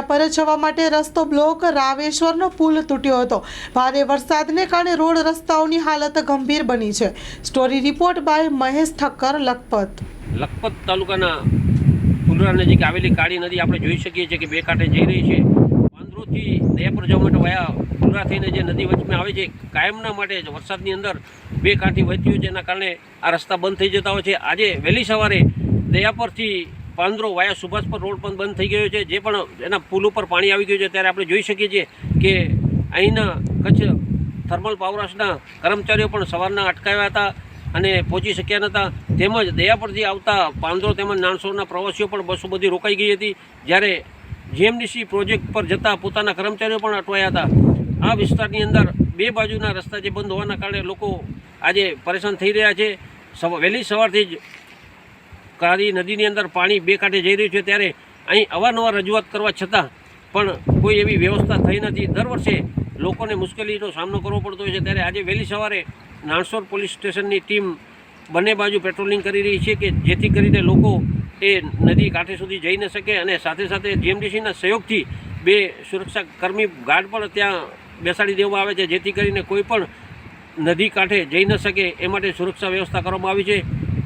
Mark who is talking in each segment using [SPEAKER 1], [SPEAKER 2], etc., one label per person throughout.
[SPEAKER 1] દયાપર જવા માટે રસ્તો બ્લોક, રાવેશ્વરનો પુલ તૂટ્યો હતો. ભારે વરસાદને કારણે રોડ રસ્તાઓની હાલત ગંભીર બની છે. Story report by Mahesh Thakkar, Lakhpat.
[SPEAKER 2] Lakhpat તાલુકાના કુંડરા નજીક આવેલી કાળી નદી આપણે જોઈ શકીએ છીએ કે બે કાંઠે જઈ રહી છે. પાંદરોથી દયાપુર જવા માટે વયા કુંડરા થઈને જે નદી વચમાં આવે છે, કાયમના માટે વરસાદની અંદર બે કાંઠી વહેતી હોય છે. એના કારણે આ રસ્તા બંધ થઈ જતા હોય છે. આજે વહેલી સવારે દયાપરથી પાંદરો વાયા સુભાષપર રોડ પણ બંધ થઈ ગયો છે. જે પણ એના પુલ ઉપર પાણી આવી ગયું છે ત્યારે આપણે જોઈ શકીએ છીએ કે અહીંના કચ્છ થર્મલ પાવરહાઉસના કર્મચારીઓ પણ સવારના અટકાવ્યા હતા અને પહોંચી શક્યા નહોતા. તેમજ દયાપરથી આવતા પાંદરો તેમજ નાનસોરના પ્રવાસીઓ પણ બસો બધી રોકાઈ ગઈ હતી. જ્યારે જીએમડીસી પ્રોજેક્ટ પર જતા પોતાના કર્મચારીઓ પણ અટવાયા હતા. આ વિસ્તારની અંદર બે બાજુના રસ્તા જે બંધ હોવાના કારણે લોકો આજે પરેશાન થઈ રહ્યા છે. વહેલી સવારથી જ કાળી નદીની અંદર પાણી બે કાંઠે જઈ રહ્યું છે ત્યારે અહીં અવારનવાર રજૂઆત કરવા છતાં પણ કોઈ એવી વ્યવસ્થા થઈ નથી. દર વર્ષે લોકોને મુશ્કેલીનો સામનો કરવો પડતો હોય છે. ત્યારે આજે વહેલી સવારે નાણસોર પોલીસ સ્ટેશનની ટીમ બંને બાજુ પેટ્રોલિંગ કરી રહી છે કે જેથી કરીને લોકો એ નદી કાંઠે સુધી જઈ ન શકે અને સાથે સાથે જીએમડીસીના સહયોગથી બે સુરક્ષા કર્મી ગાર્ડ પણ ત્યાં બેસાડી દેવામાં આવે છે. જેથી કરીને કોઈ પણ નદી કાંઠે જઈ ન શકે. એ માટે સુરક્ષા વ્યવસ્થા કરવામાં આવી છે.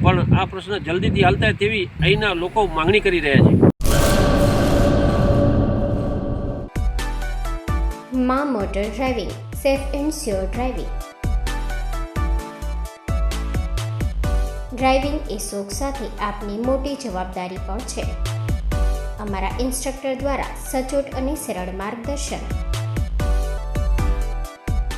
[SPEAKER 2] પણ આ પ્રશ્ન જલ્દીથી હલ થાય તેવી અહીંના લોકો માંગણી કરી રહ્યા છે.
[SPEAKER 3] Maa motor driving, safe and sure driving. Driving એ શોખ સાથે આપની મોટી જવાબદારી પણ છે. અમારા ઇન્સ્ટ્રક્ટર દ્વારા સચોટ અને સરળ માર્ગદર્શન.